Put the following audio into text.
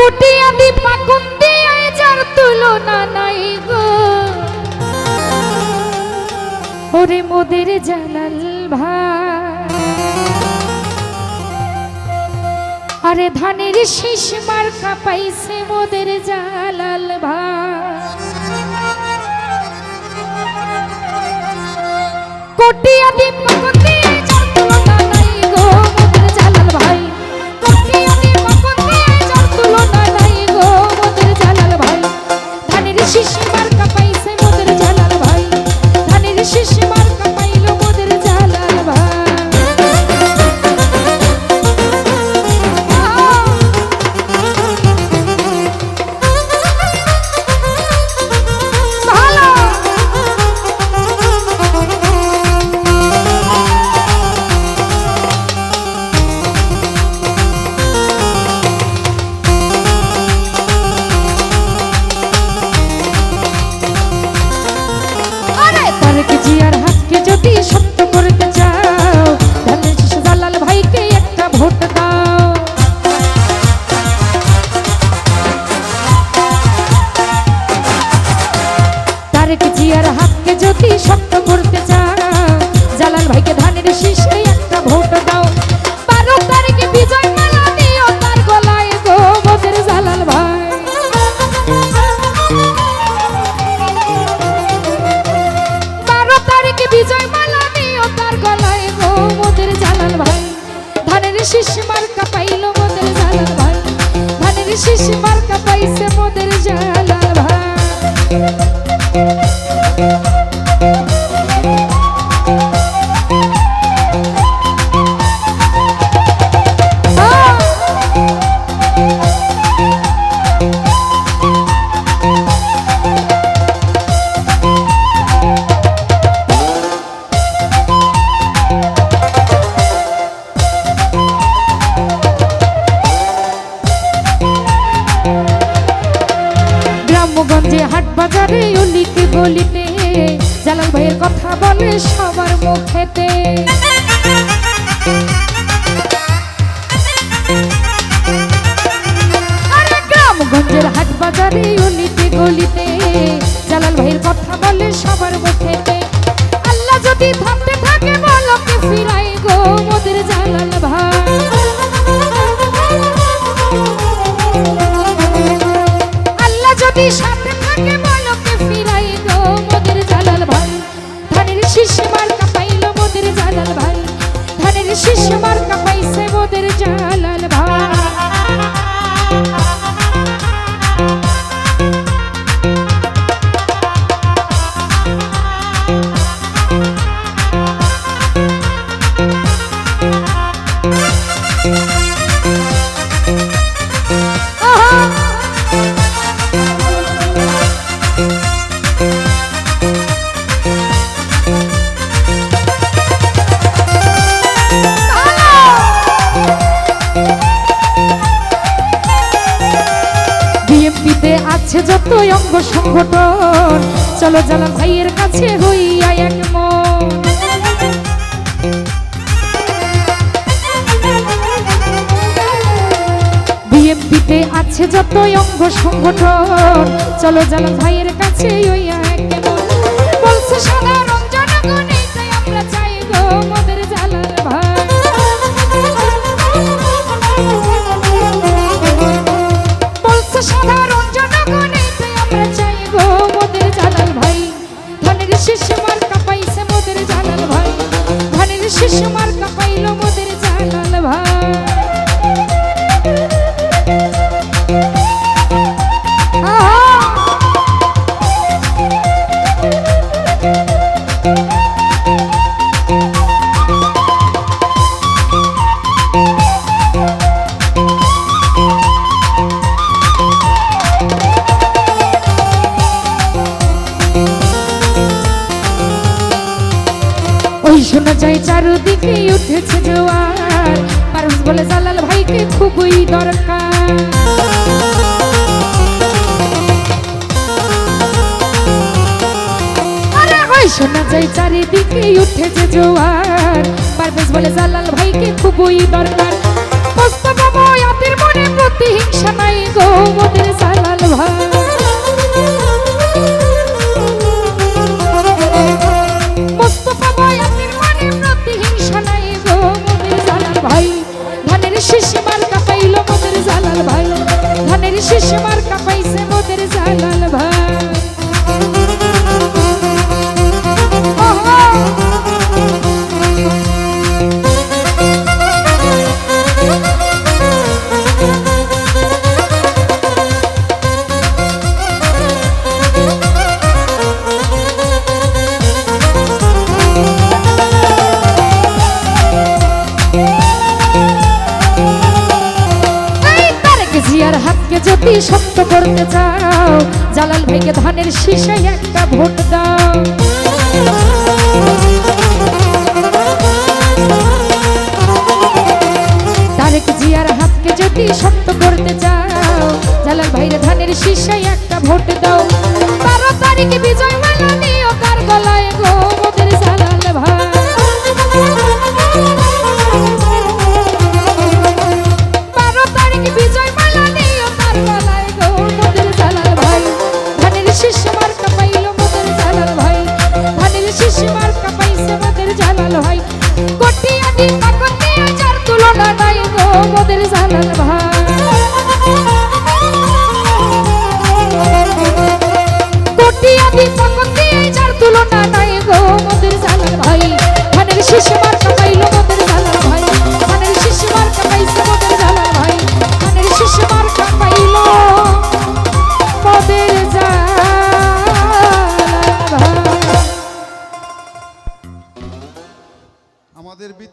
কোটি আদি পাকুন দিয়ে যার তুলনা নাই গো। ওরে মোদের জালাল ভাই। আরে ধানের শীষ মার্কা পাইছে মোদের জালাল ভাই। কোটি আদি পাকুন তারেক জিয়ার হাতকে যদি শক্ত করতে চাও জালাল ভাইকে ধানের শীষে একটা ভোট দাও। বারো তারিখে বিজয় মালা ভাই। বারো তারিখে বিজয় মালা ভাই। ধানের শীষ মার্কা পাইলো মোদের জালাল ভাই। ধানের শীষ গলিতে জালাল ভাইয়ের কথা বলে সবার মুখেতে। গ্রামগঞ্জের হাট বাজারে অলিতে গলিতে, জালাল ভাইয়ের কথা বলে সবার মুখেতে। অঙ্গ সংগঠন। চলো জালাল ভাইয়ের কাছে হইয়া এক মন। বিএমপিতে আছে যত অঙ্গ সংগঠন। চলো জালাল ভাইয়ের কাছে হইয়া এক বলছে সাধারণ শীষ মার্কা পাইলো মোদের শোনা যায় উঠেছে জোয়ার। পারস বলে, জালাল ভাইকে খুবই দরকার। শোনা যায় চারিদিকে উঠেছে জোয়ার। পারভেজ বলে, জালাল ভাইকে খুবই দরকার। যদি শক্ত করতে চাও, জালাল ভাইকে ধানের শীষে একটা ভোট দাও। তারেক জিয়ার হাতকে যদি শক্ত করতে চাও, জালাল ভাইয়ের ধানের শীষে একটা ভোট দাও। বারো তারিখে